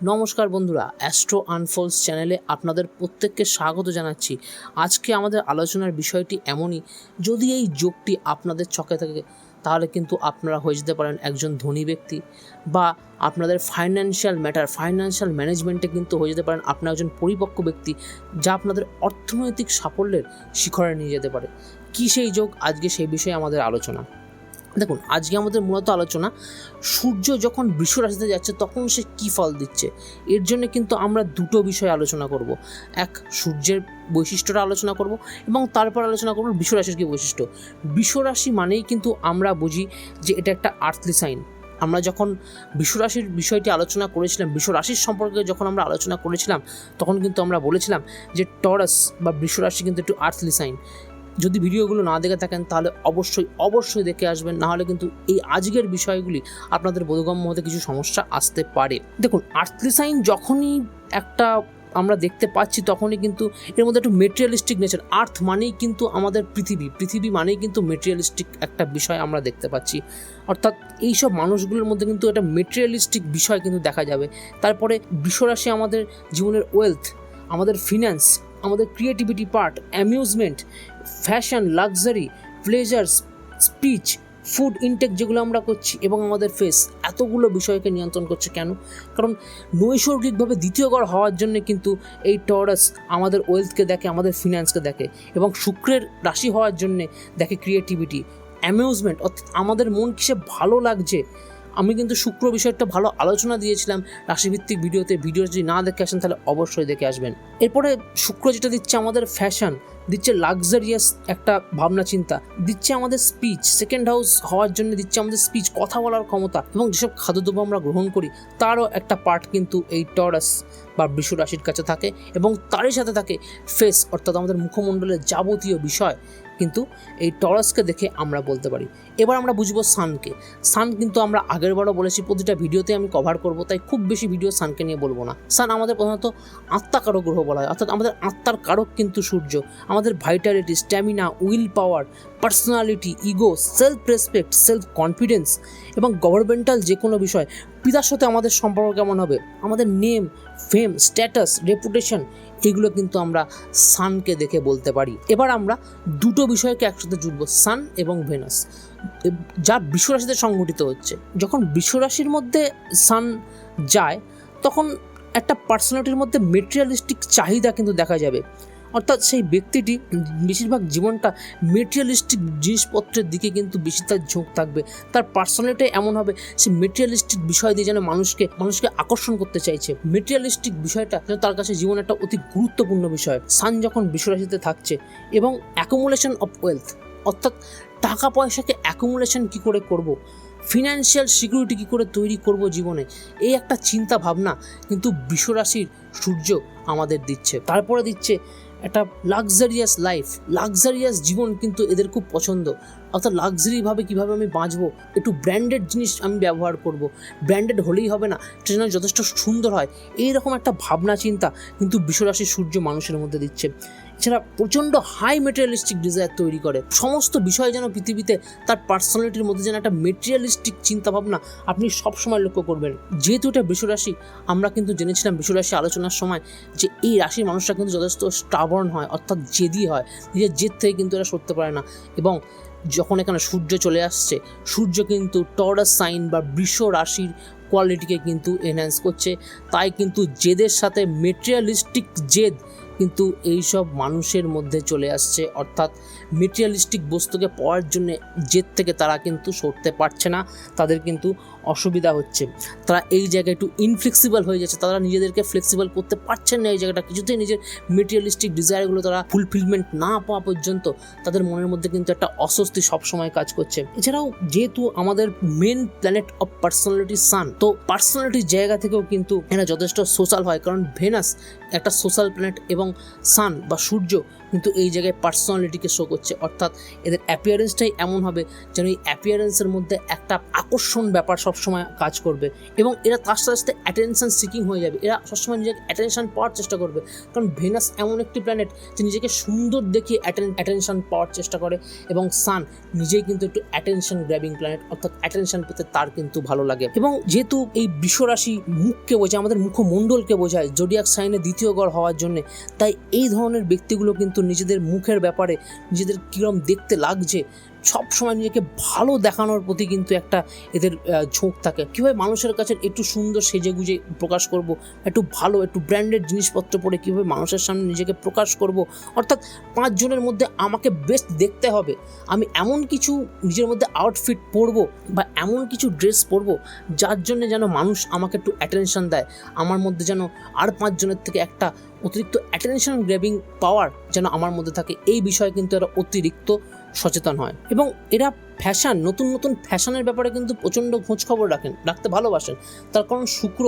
নমস্কার বন্ধুরা অ্যাস্ট্রো আনফোলস চ্যানেলে আপনাদের প্রত্যেককে স্বাগত জানাচ্ছি। আজকে আমাদের আলোচনার বিষয়টি এমনই, যদি এই যোগটি আপনাদের চকে থাকে, তাহলে কিন্তু আপনারা হয়ে যেতে পারেন একজন ধনী ব্যক্তি বা আপনাদের ফাইন্যান্সিয়াল ম্যাটার ফাইন্যান্সিয়াল ম্যানেজমেন্টে কিন্তু হয়ে যেতে পারেন আপনার একজন পরিপক্ক ব্যক্তি যা আপনাদের অর্থনৈতিক সাফল্যের শিখরে নিয়ে যেতে পারে। কী সেই যোগ? আজকে সেই বিষয়ে আমাদের আলোচনা। দেখুন, আজকে আমাদের মূলত আলোচনা, সূর্য যখন বৃষ রাশিতে যাচ্ছে তখন সে কী ফল দিচ্ছে? এর জন্য কিন্তু আমরা দুটো বিষয় আলোচনা করব। এক, সূর্যের বৈশিষ্ট্যটা আলোচনা করব এবং তারপর আলোচনা করব বৃষ রাশির কী বৈশিষ্ট্য। বৃষ রাশি মানেই কিন্তু আমরা বুঝি যে এটা একটা আর্থলি সাইন আমরা যখন বৃষ রাশির বিষয়টি আলোচনা করেছিলাম, বৃষ রাশির সম্পর্কে যখন আমরা আলোচনা করেছিলাম, তখন কিন্তু আমরা বলেছিলাম যে টরাস বা বৃষ রাশি কিন্তু একটু আর্থলি সাইন যদি ভিডিওগুলো না দেখে থাকেন, তাহলে অবশ্যই অবশ্যই দেখে আসবেন। নাহলে কিন্তু এই আজকের বিষয়গুলি আপনাদের বোধগম্য হতে কিছু সমস্যা আসতে পারে। দেখুন আর্থলি সাইন যখনই একটা আমরা দেখতে পাচ্ছি, তখনই কিন্তু এর মধ্যে একটু মেটেরিয়ালিস্টিক নেচার আর্থ মানেই কিন্তু আমাদের পৃথিবী। পৃথিবী মানেই কিন্তু মেটেরিয়ালিস্টিক একটা বিষয় আমরা দেখতে পাচ্ছি। অর্থাৎ এইসব মানুষগুলোর মধ্যে কিন্তু একটা মেটেরিয়ালিস্টিক বিষয় কিন্তু দেখা যাবে। তারপরে বিশ্বরাশি আমাদের জীবনের ওয়েলথ আমাদের ফিন্যান্স আমাদের creativity part amusement fashion luxury pleasure speech food intake যেগুলো আমরা করছি এবং আমাদের ফেস এতগুলো বিষয়কে নিয়ন্ত্রণ করছে কেন? কারণ নৈসর্গিকভাবে দ্বিতীয় ঘর হওয়ার জন্য কিন্তু এই টরাস আমাদের ওয়েলথকে দেখে, আমাদের ফিনান্সকে দেখে এবং শুক্রের রাশি হওয়ার জন্যে দেখে ক্রিয়েটিভিটি অ্যামিউজমেন্ট অর্থাৎ আমাদের মন কিসে ভালো লাগছে আমি কিন্তু শুক্র বিষয়টা ভালো আলোচনা দিয়েছিলাম রাশিভিত্তিক ভিডিওতে। ভিডিও যদি না দেখে আসেন তাহলে অবশ্যই দেখে আসবেন। এরপরে শুক্র যেটা দিচ্ছে আমাদের ফ্যাশন দিচ্ছে লাক্সারিয়াস একটা ভাবনা চিন্তা, দিচ্ছে আমাদের স্পিচ সেকেন্ড হাউস হওয়ার জন্য দিচ্ছে আমাদের স্পিচ কথা বলার ক্ষমতা এবং যেসব খাদ্যদ্রব্য আমরা গ্রহণ করি, তারও একটা পার্ট কিন্তু এই টরাস বা বৃষ রাশির কাছে থাকে এবং তারই সাথে থাকে ফেস অর্থাৎ আমাদের মুখমণ্ডলের যাবতীয় বিষয়। কিন্তু এই টরাসকে দেখে আমরা বলতে পারি। এবার আমরা বুঝব সানকে। সান কিন্তু আমরা আগের বারও বলেছি, প্রতিটা ভিডিওতে আমি কভার করব, তাই খুব বেশি ভিডিও সানকে নিয়ে বলব না। সান আমাদের প্রধানত আত্মাকারক গ্রহ বলা হয়, অর্থাৎ আমাদের আত্মার কারক কিন্তু সূর্য। আমাদের vitality stamina will power personality ego self respect self confidence এবং গভর্নমেন্টাল যে কোনো বিষয়, পিতার সাথে আমাদের সম্পর্ক কেমন হবে? আমাদের নেম ফেম স্ট্যাটাস রেপুটেশন এগুলো কিন্তু আমরা সানকে দেখে বলতে পারি। এবার আমরা দুটো বিষয়কে একসাথে জুড়ব, সান এবং ভেনাস। যা বিশ্বরাশিতে সংঘটিত হচ্ছে। যখন বিশ্বরাশির মধ্যে সান যায়, তখন একটা পার্সোনালিটির মধ্যে মেটেরিয়ালিস্টিক চাহিদা কিন্তু দেখা যাবে। অর্থাৎ সেই ব্যক্তিটি বেশিরভাগ জীবনটা মেটেরিয়ালিস্টিক জিনিসপত্রের দিকে কিন্তু বেশি তার ঝোঁক থাকবে। তার পার্সোনালিটি এমন হবে, সে মেটেরিয়ালিস্টিক বিষয় দিয়ে যেন মানুষকে মানুষকে আকর্ষণ করতে চাইছে। মেটেরিয়ালিস্টিক বিষয়টা যেন তার কাছে জীবনে একটা অতি গুরুত্বপূর্ণ বিষয়। সান যখন বিশ্বরাশিতে থাকছে এবং অ্যাকুমুলেশন অফ ওয়েলথ অর্থাৎ টাকা পয়সাকে অ্যাকুমুলেশন কী করে করব। ফিনান্সিয়াল সিকিউরিটি কী করে তৈরি করব জীবনে? এই একটা চিন্তা ভাবনা কিন্তু বিশ্বরাশির সূর্য আমাদের দিচ্ছে। তারপরে দিচ্ছে একটা লাক্সারিয়াস লাইফ লাক্সারিয়াস জীবন কিন্তু এদের খুব পছন্দ। অর্থাৎ লাক্সারিভাবে কীভাবে আমি বাঁচবো, একটু ব্র্যান্ডেড জিনিস আমি ব্যবহার করব। ব্র্যান্ডেড হলেই হবে না সেটা যথেষ্ট সুন্দর হয়। এইরকম একটা ভাবনা চিন্তা কিন্তু বিশ্বরাশি সূর্য মানুষের মধ্যে দিচ্ছে। এছাড়া প্রচণ্ড হাই মেটেরিয়ালিস্টিক ডিজায়ার তৈরি করে। সমস্ত বিষয় যেন পৃথিবীতে তার পার্সোনালিটির মধ্যে যেন একটা মেটেরিয়ালিস্টিক চিন্তাভাবনা আপনি সবসময় লক্ষ্য করবেন। যেহেতু এটা বিশ্বরাশি আমরা কিন্তু জেনেছিলাম বিশ্বরাশি আলোচনার সময় যে এই রাশির মানুষরা কিন্তু যথেষ্ট স্টাবর্ন হয়, অর্থাৎ জেদি হয়, নিজের জেদ থেকে কিন্তু এরা সরতে পারে না। এবং যখন এখানে সূর্য চলে আসছে, সূর্য কিন্তু টরাস সাইন বা বৃষ রাশির কোয়ালিটিকে কিন্তু এনহ্যান্স করছে। তাই কিন্তু জেদের সাথে মেটেরিয়ালিস্টিক জেদ কিন্তু এই সব মানুষের মধ্যে চলে আসছে, অর্থাৎ মেটেরিয়ালিস্টিক বস্তুকে পাওয়ার জন্য জেদ থেকে তারা কিন্তু সরতে পারছে না, তাদের কিন্তু অসুবিধা হচ্ছে। তারা এই জায়গায় একটু ইনফ্লেক্সিবল হয়ে যাচ্ছে, তারা নিজেদেরকে ফ্লেক্সিবল করতে পারছেন না এই জায়গাটা, কিছুতেই নিজের মেটেরিয়ালিস্টিক ডিজায়ারগুলো তারা ফুলফিলমেন্ট না পাওয়া পর্যন্ত তাদের মনের মধ্যে কিন্তু একটা অস্বস্তি সবসময় কাজ করছে। এছাড়াও যেহেতু আমাদের main planet of personality sun তো পার্সোনালিটির জায়গা থেকেও কিন্তু এরা যথেষ্ট সোশ্যাল হয়, কারণ ভেনাস একটা সোশ্যাল প্ল্যানেট এবং সান বা সূর্য কিন্তু এই জায়গায় পার্সোনালিটিকে শো করছে। অর্থাৎ এদের অ্যাপিয়ারেন্সটাই এমন হবে যেন এই অ্যাপিয়ারেন্সের মধ্যে একটা আকর্ষণ ব্যাপার সবসময় কাজ করবে এবং এরা তার সাথে সাথে অ্যাটেনশন সিকিং হয়ে যাবে। এরা সবসময় নিজেকে অ্যাটেনশন পাওয়ার চেষ্টা করবে। কারণ ভেনাস এমন একটি প্ল্যানেট যে নিজেকে সুন্দর দেখিয়ে অ্যাটেনশন পাওয়ার চেষ্টা করে এবং সান নিজেই কিন্তু একটু অ্যাটেনশন গ্র্যাবিং প্ল্যানেট অর্থাৎ অ্যাটেনশন পেতে তার কিন্তু ভালো লাগে। এবং যেহেতু এই বিশ্বরাশি মুখকে বোঝায়, আমাদের মুখমণ্ডলকে বোঝায় জোডিয়াক সাইনে দ্বিতীয় গড় হওয়ার জন্য, তাই এই ধরনের ব্যক্তিগুলো কিন্তু নিজেদের মুখের ব্যাপারে নিজেদের কীরকম দেখতে লাগছে সব সময় নিজেকে ভালো দেখানোর প্রতি কিন্তু একটা এদের ঝোঁক থাকে। কীভাবে মানুষের কাছে একটু সুন্দর সেজে গুজে প্রকাশ করব, একটু ভালো, একটু ব্র্যান্ডেড জিনিসপত্র পরে কীভাবে মানুষের সামনে নিজেকে প্রকাশ করব, অর্থাৎ পাঁচজনের মধ্যে আমাকে বেস্ট দেখতে হবে। আমি এমন কিছু নিজের মধ্যে আউটফিট পরবো বা এমন কিছু ড্রেস পরবো, যার জন্য যেন মানুষ আমাকে একটু অ্যাটেনশন দেয়। আমার মধ্যে যেন আর পাঁচজনের থেকে একটা অতিরিক্ত অ্যাটেনশন গ্র্যাবিং পাওয়ার যেন আমার মধ্যে থাকে। এই বিষয়ে কিন্তু এরা অতিরিক্ত সচেতন হয়। এবং এরা ফ্যাশন নতুন নতুন ফ্যাশনের ব্যাপারে কিন্তু প্রচণ্ড খোঁজ খবর রাখেন, রাখতে ভালোবাসেন। তার কারণ শুক্র,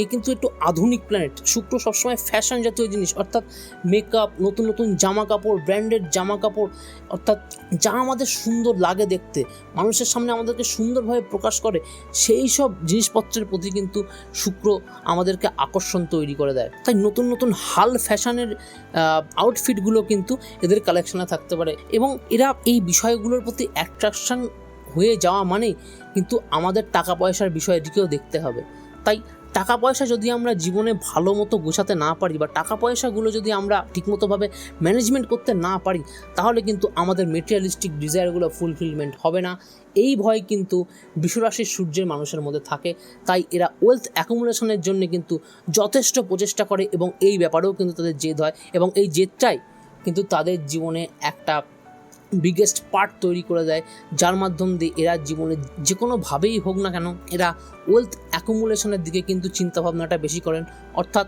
এ কিন্তু একটু আধুনিক প্ল্যানেট শুক্র সবসময় ফ্যাশন জাতীয় জিনিস, অর্থাৎ মেকআপ নতুন নতুন জামা কাপড় ব্র্যান্ডেড জামা কাপড় অর্থাৎ যা আমাদের সুন্দর লাগে দেখতে, মানুষের সামনে আমাদেরকে সুন্দরভাবে প্রকাশ করে, সেই সব জিনিসপত্রের প্রতি কিন্তু শুক্র আমাদেরকে আকর্ষণ তৈরি করে দেয়। তাই নতুন নতুন হাল ফ্যাশনের আউটফিটগুলো কিন্তু এদের কালেকশনে থাকতে পারে। এবং এরা এই বিষয়গুলোর প্রতি অ্যাট্রাকশন হয়ে যাওয়া মানে কিন্তু আমাদের টাকা পয়সার বিষয়টিকেও দেখতে হবে। তাই টাকা পয়সা যদি আমরা জীবনে ভালো মতো গোছাতে না পারি বা টাকা পয়সাগুলো যদি আমরা ঠিকমতোভাবে ম্যানেজমেন্ট করতে না পারি, তাহলে কিন্তু আমাদের মেটেরিয়ালিস্টিক ডিজায়ারগুলো ফুলফিলমেন্ট হবে না। এই ভয় কিন্তু বিশ্বরাশির সূর্যের মানুষের মধ্যে থাকে। তাই এরা ওয়েলথ অ্যাকুমুলেশনের জন্য কিন্তু যথেষ্ট প্রচেষ্টা করে এবং এই ব্যাপারেও কিন্তু তাদের জেদ হয় এবং এই জেদটাই কিন্তু তাদের জীবনে একটা বিগেস্ট পার্ট তৈরি করে দেয়, যার মাধ্যম দিয়ে এরা জীবনে যে কোনোভাবেই হোক না কেন, এরা ওয়েলথ অ্যাকুমুলেশনের দিকে কিন্তু চিন্তাভাবনাটা বেশি করেন। অর্থাৎ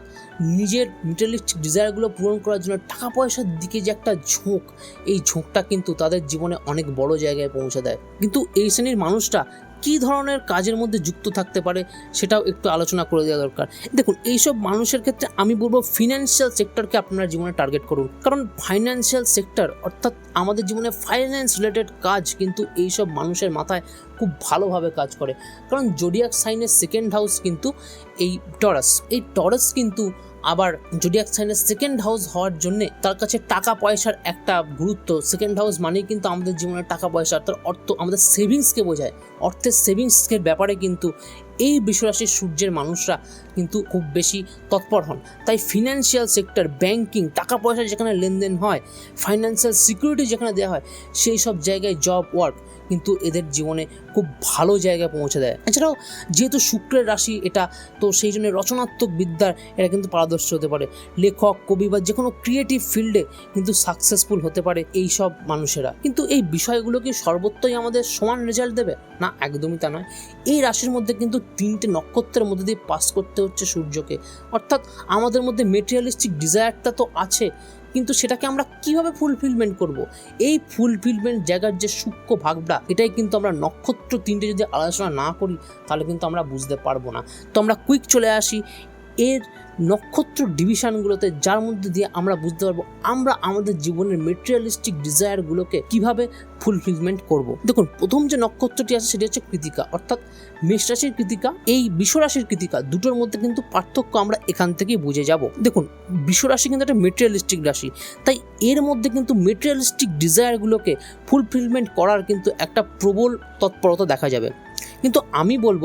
নিজের মেটেরিয়ালিস্টিক ডিজায়ারগুলো পূরণ করার জন্য টাকা পয়সার দিকে যে একটা ঝোঁক, এই ঝোঁকটা কিন্তু তাদের জীবনে অনেক বড় জায়গায় পৌঁছে দেয়। কিন্তু এই শ্রেণির মানুষটা কী ধরনের কাজের মধ্যে যুক্ত থাকতে পারে সেটাও একটু আলোচনা করে দেওয়া দরকার। দেখুন, এইসব মানুষের ক্ষেত্রে আমি বলব ফিনান্সিয়াল সেক্টরকে আপনারা জীবনে টার্গেট করুন। কারণ ফাইন্যান্সিয়াল সেক্টর অর্থাৎ আমাদের জীবনে ফাইন্যান্স রিলেটেড কাজ কিন্তু এইসব মানুষের মাথায় খুব ভালোভাবে কাজ করে। কারণ জোডিয়াক সাইনের সেকেন্ড হাউস কিন্তু এই টরাস এই টরাস কিন্তু আবার জোডিয়াক সাইনের সেকেন্ড হাউস হওয়ার জন্য তার কাছে টাকা পয়সার একটা গুরুত্ব। সেকেন্ড হাউস মানেই কিন্তু আমাদের জীবনে টাকা পয়সা, অর্থাৎ অর্থ আমাদের সেভিংসকে বোঝায়। অর্থের সেভিংসের ব্যাপারে কিন্তু এই বিশ্বরাশির সূর্যের মানুষরা কিন্তু খুব বেশি তৎপর হন। তাই ফিনান্সিয়াল সেক্টর ব্যাংকিং টাকা পয়সা যেখানে লেনদেন হয় ফাইন্যান্সিয়াল সিকিউরিটি যেখানে দেওয়া হয়, সেই সব জায়গায় জব ওয়ার্ক কিন্তু এদের জীবনে খুব ভালো জায়গায় পৌঁছে দেয়। এছাড়াও যেহেতু শুক্রের রাশি এটা, তো সেই জন্য রচনাত্মক বিদ্যার এটা কিন্তু পারদর্শী হতে পারে। লেখক, কবি বা যে কোনো ক্রিয়েটিভ ফিল্ডে কিন্তু সাকসেসফুল হতে পারে এই সব মানুষেরা। কিন্তু এই বিষয়গুলো কি সর্বত্রই আমাদের সমান রেজাল্ট দেবে? না, একদমই তা নয়। এই রাশির মধ্যে কিন্তু তিনটে নক্ষত্রের মধ্যে দিয়ে পাস করতে হচ্ছে সূর্যকে। অর্থাৎ আমাদের মধ্যে মেটেরিয়ালিস্টিক ডিজায়ারটা তো আছে কিন্তু সেটাকে আমরা কীভাবে ফুলফিলমেন্ট করব? এই ফুলফিলমেন্ট জায়গার যে সূক্ষ্ম ভাগটা, এটাই কিন্তু আমরা নক্ষত্র তিনটে যদি আলোচনা না করি, তাহলে কিন্তু আমরা বুঝতে পারব না। তো আমরা কুইক চলে আসি। এর নক্ষত্র ডিভিশনগুলোতে যার মধ্যে দিয়ে আমরা বুঝতে পারব আমরা আমাদের জীবনের মেটেরিয়ালিস্টিক ডিজায়ারগুলোকে কীভাবে ফুলফিলমেন্ট করব। দেখুন, প্রথম যে নক্ষত্রটি আছে সেটি হচ্ছে কৃতিকা, অর্থাৎ মেষরাশির কৃতিকা। এই বিশ্বরাশির কৃতিকা দুটোর মধ্যে কিন্তু পার্থক্য আমরা এখান থেকেই বুঝে যাব। দেখুন বিশ্বরাশি কিন্তু একটা মেটেরিয়ালিস্টিক রাশি, তাই এর মধ্যে কিন্তু মেটেরিয়ালিস্টিক ডিজায়ারগুলোকে ফুলফিলমেন্ট করার কিন্তু একটা প্রবল তৎপরতা দেখা যাবে। কিন্তু আমি বলব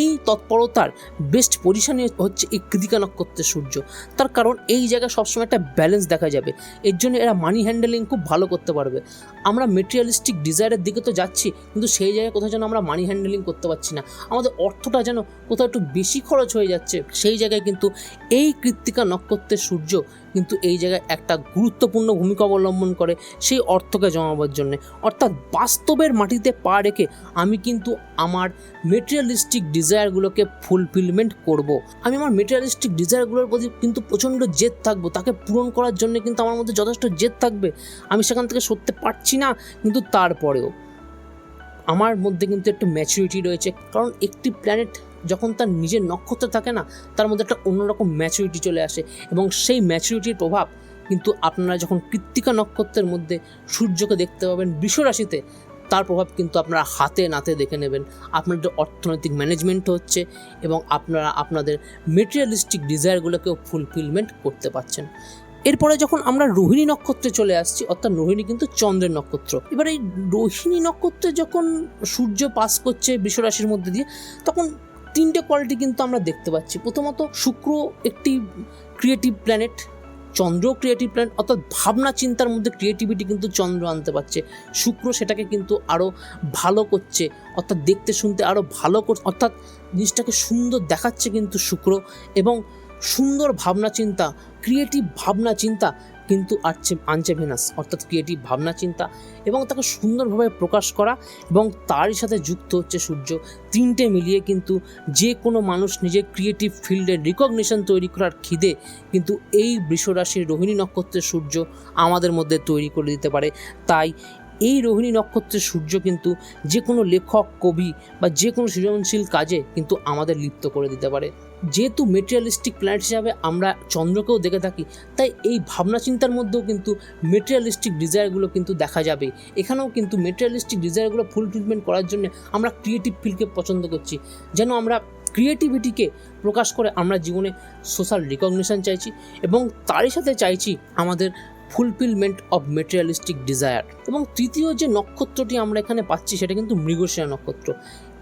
এই তৎপরতার বেস্ট পজিশনে হচ্ছে এই কৃতিকা নক্ষত্রের সূর্য। তার কারণ এই জায়গায় সবসময় একটা ব্যালেন্স দেখা যাবে। এর জন্য এরা মানি হ্যান্ডেলিং খুব ভালো করতে পারবে। আমরা মেটেরিয়ালিস্টিক ডিজায়ারের দিকে তো যাচ্ছি, কিন্তু সেই জায়গায় কোথাও যেন আমরা মানি হ্যান্ডেলিং করতে পারছি না। আমাদের অর্থটা যেন কোথাও একটু বেশি খরচ হয়ে যাচ্ছে, সেই জায়গায় কিন্তু এই কৃত্তিকা নক্ষত্রের সূর্য কিন্তু এই জায়গায় একটা গুরুত্বপূর্ণ ভূমিকা অবলম্বন করে সেই অর্থকে জমাবার জন্য। অর্থাৎ বাস্তবের মাটিতে পা রেখে আমি কিন্তু আমার মেটেরিয়ালিস্টিক ডিজায়ারগুলোকে ফুলফিলমেন্ট করব। আমি আমার মেটেরিয়ালিস্টিক ডিজায়ারগুলোর প্রতি কিন্তু প্রচণ্ড জেদ থাকব, তাকে পূরণ করার জন্য কিন্তু আমার মধ্যে যথেষ্ট জেদ থাকবে। আমি সেখান থেকে সরতে পারছি না কিন্তু তারপরেও। আমার মধ্যে কিন্তু একটু ম্যাচুরিটি রয়েছে। কারণ একটি প্ল্যানেট যখন তার নিজের নক্ষত্র থাকে না, তার মধ্যে একটা অন্যরকম ম্যাচুরিটি চলে আসে এবং সেই ম্যাচুরিটির প্রভাব কিন্তু আপনারা যখন কৃত্তিকা নক্ষত্রের মধ্যে সূর্যকে দেখতে পাবেন বৃষ রাশিতে, তার প্রভাব কিন্তু আপনারা হাতে নাতে দেখে নেবেন। আপনাদের অর্থনৈতিক ম্যানেজমেন্ট হচ্ছে এবং আপনারা আপনাদের মেটেরিয়ালিস্টিক ডিজায়ারগুলোকেও ফুলফিলমেন্ট করতে পারছেন। এরপরে যখন আমরা রোহিণী নক্ষত্রে চলে আসছি, অর্থাৎ রোহিণী কিন্তু চন্দ্রের নক্ষত্র। এবার এই রোহিণী নক্ষত্রে যখন সূর্য পাস করছে বিশ্বরাশির মধ্যে দিয়ে, তখন তিনটে কোয়ালিটি কিন্তু আমরা দেখতে পাচ্ছি। প্রথমত, শুক্র একটি ক্রিয়েটিভ প্ল্যানেট চন্দ্র ক্রিয়েটিভ প্ল্যানেট অর্থাৎ ভাবনা চিন্তার মধ্যে ক্রিয়েটিভিটি কিন্তু চন্দ্র আনতে পারছে। শুক্র সেটাকে কিন্তু আরও ভালো করছে, অর্থাৎ দেখতে শুনতে আরও ভালো করছে, অর্থাৎ জিনিসটাকে সুন্দর দেখাচ্ছে কিন্তু শুক্র এবং সুন্দর ভাবনা চিন্তা ক্রিয়েটিভ ভাবনা চিন্তা কিন্তু আনছে আনছে ভেনাস অর্থাৎ ক্রিয়েটিভ ভাবনা চিন্তা এবং তাকে সুন্দরভাবে প্রকাশ করা এবং তারই সাথে যুক্ত হচ্ছে সূর্য। তিনটে মিলিয়ে কিন্তু যে কোনো মানুষ নিজের ক্রিয়েটিভ ফিল্ডের রিকগনিশন তৈরি করার খিদে কিন্তু এই বৃষরাশির রোহিণী নক্ষত্রের সূর্য আমাদের মধ্যে তৈরি করে দিতে পারে। তাই এই রোহিণী নক্ষত্রের সূর্য কিন্তু যে কোনো লেখক, কবি বা যে কোনো সৃজনশীল কাজে কিন্তু আমাদের লিপ্ত করে দিতে পারে। যেহেতু মেটেরিয়ালিস্টিক প্ল্যানেট হিসাবে আমরা চন্দ্রকেও দেখে থাকি, তাই এই ভাবনা চিন্তার মধ্যেও কিন্তু মেটেরিয়ালিস্টিক ডিজায়ারগুলো কিন্তু দেখা যাবে। এখানেও কিন্তু মেটেরিয়ালিস্টিক ডিজায়ারগুলো ফুলফিলমেন্ট করার জন্য আমরা ক্রিয়েটিভ ফিল্ডকে পছন্দ করছি। যেন আমরা ক্রিয়েটিভিটিকে প্রকাশ করে আমরা জীবনে সোশ্যাল রিকগনিশন চাইছি এবং তারই সাথে চাইছি আমাদের ফুলফিলমেন্ট অফ মেটেরিয়ালিস্টিক ডিজায়ার এবং তৃতীয় যে নক্ষত্রটি আমরা এখানে পাচ্ছি, সেটা কিন্তু মৃগশিরা নক্ষত্র।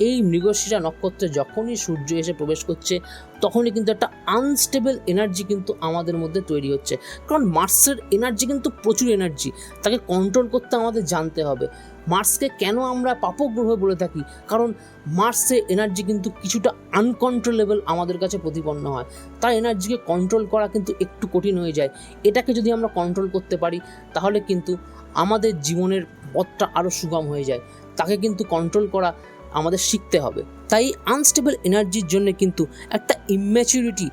এই মৃগশিরা নক্ষত্রে যখনই সূর্য এসে প্রবেশ করছে, তখনই কিন্তু একটা আনস্টেবল এনার্জি কিন্তু আমাদের মধ্যে তৈরি হচ্ছে। কারণ মার্সের এনার্জি কিন্তু প্রচুর এনার্জি তাকে কন্ট্রোল করতে আমাদের জানতে হবে। মার্সকে কেন আমরা পাপক গ্রহ বলে থাকি? কারণ মার্সের এনার্জি কিন্তু কিছুটা আনকন্ট্রোলেবল আমাদের কাছে প্রতিপন্ন হয়। তাই এনার্জিকে কন্ট্রোল করা কিন্তু একটু কঠিন হয়ে যায়। এটাকে যদি আমরা কন্ট্রোল করতে পারি, তাহলে কিন্তু আমাদের জীবনের পথটা আরও সুগম হয়ে যায়। তাকে কিন্তু কন্ট্রোল করা আমাদের শিখতে হবে তাই আনস্টেবল এনার্জির জন্য কিন্তু একটা ইম্যাচুরিটি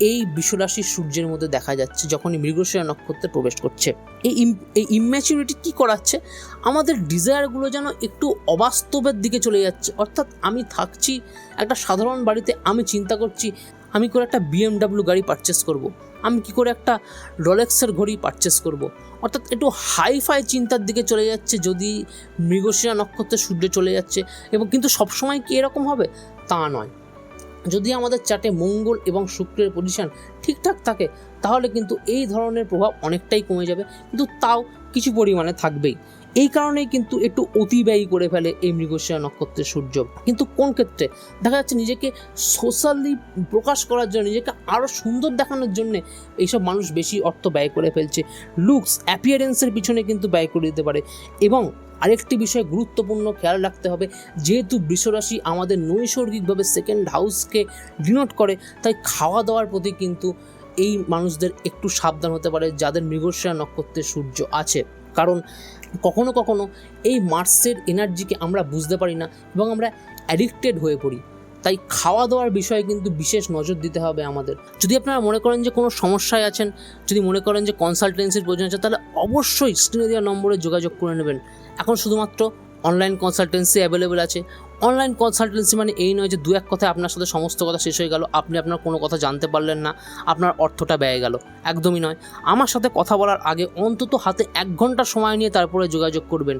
এই বিশ্বরাশির সূর্যের মধ্যে দেখা যাচ্ছে যখনই মৃগশিরা নক্ষত্রে প্রবেশ করছে এই এই ইম্যাচুরিটি কী করাচ্ছে আমাদের ডিজায়ারগুলো যেন একটু অবাস্তবের দিকে চলে যাচ্ছে অর্থাৎ আমি থাকছি, একটা সাধারণ বাড়িতে আমি চিন্তা করছি, আমি করে একটা বিএমডাব্লিউ গাড়ি পারচেস করব। আমি কি করে একটা রোলেক্সের ঘড়ি পারচেস করব। অর্থাৎ একটু হাইফাই চিন্তার দিকে চলে যাচ্ছে যদি মৃগশিরা নক্ষত্রে সূর্য চলে যাচ্ছে এবং কিন্তু সবসময় কি এরকম হবে? তা নয়। যদি আমাদের চাটে মঙ্গল এবং শুক্রের পজিশন ঠিকঠাক থাকে, তাহলে কিন্তু এই ধরনের প্রভাব অনেকটাই কমে যাবে। কিন্তু তাও কিছু পরিমাণে থাকবেই। এই কারণেই কিন্তু একটু অতিব্যয়ী করে ফেলে এই মৃগশিরা নক্ষত্রের সূর্য। কিন্তু কোন ক্ষেত্রে? দেখা যাচ্ছে নিজেকে সোশ্যালি প্রকাশ করার জন্য, নিজেকে আরও সুন্দর দেখানোর জন্য এইসব মানুষ বেশি অর্থ ব্যয় করে ফেলছে। লুকস অ্যাপিয়ারেন্সের পিছনে কিন্তু ব্যয় করে দিতে পারে। এবং আরেকটি বিষয় গুরুত্বপূর্ণ খেয়াল রাখতে হবে, যেহেতু বৃষরাশি আমাদের নৈসর্গিকভাবে সেকেন্ড হাউসকে ডিনোট করে, তাই খাওয়া দাওয়ার প্রতি কিন্তু এই মানুষদের একটু সাবধান হতে পারে যাদের মৃগশিরা নক্ষত্রের সূর্য আছে। কারণ কখনো কখনো এই মার্সের এনার্জিকে আমরা বুঝতে পারি না এবং আমরা অ্যাডিক্টেড হয়ে পড়ি। তাই খাওয়া দাওয়ার বিষয়ে কিন্তু বিশেষ নজর দিতে হবে আমাদের। যদি আপনারা মনে করেন যে কোনো সমস্যায় আছেন, যদি মনে করেন যে কনসালটেন্সির প্রয়োজন আছে, তাহলে অবশ্যই স্ক্রিনে দেওয়া নম্বরে যোগাযোগ করে নেবেন। এখন শুধুমাত্র অনলাইন কনসালটেন্সি অ্যাভেলেবেল আছে। অনলাইন কনসালটেন্সি মানে এই নয় যে দু এক কথায় আপনার সাথে সমস্ত কথা শেষ হয়ে গেল, আপনি আপনার কোনো কথা জানতে পারলেন না, আপনার অর্থটা ব্যয় গেল। একদমই নয়। আমার সাথে কথা বলার আগে অন্তত হাতে এক ঘণ্টা সময় নিয়ে তারপরে যোগাযোগ করবেন।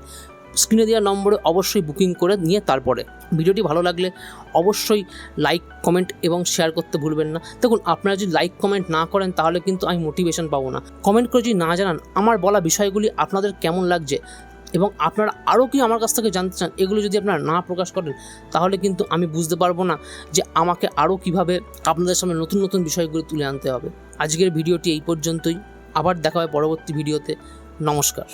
স্ক্রিনে দেওয়া নম্বরে অবশ্যই বুকিং করে নিয়ে তারপরে। ভিডিওটি ভালো লাগলে অবশ্যই লাইক কমেন্ট এবং শেয়ার করতে ভুলবেন না। দেখুন, আপনারা যদি লাইক কমেন্ট না করেন, তাহলে কিন্তু আমি মোটিভেশন পাবো না। কমেন্ট করে যদি না জানান, আমার বলা বিষয়গুলি আপনাদের কেমন লাগছে? এবং আপনারা আরও কি আমার কাছ থেকে জানতে চান, এগুলো যদি আপনারা না প্রকাশ করেন, তাহলে কিন্তু আমি বুঝতে পারব না যে আমাকে আরও কীভাবে আপনাদের সামনে নতুন নতুন বিষয়গুলো তুলে আনতে হবে। আজকের ভিডিওটি এই পর্যন্তই। আবার দেখা হয় পরবর্তী ভিডিওতে। নমস্কার।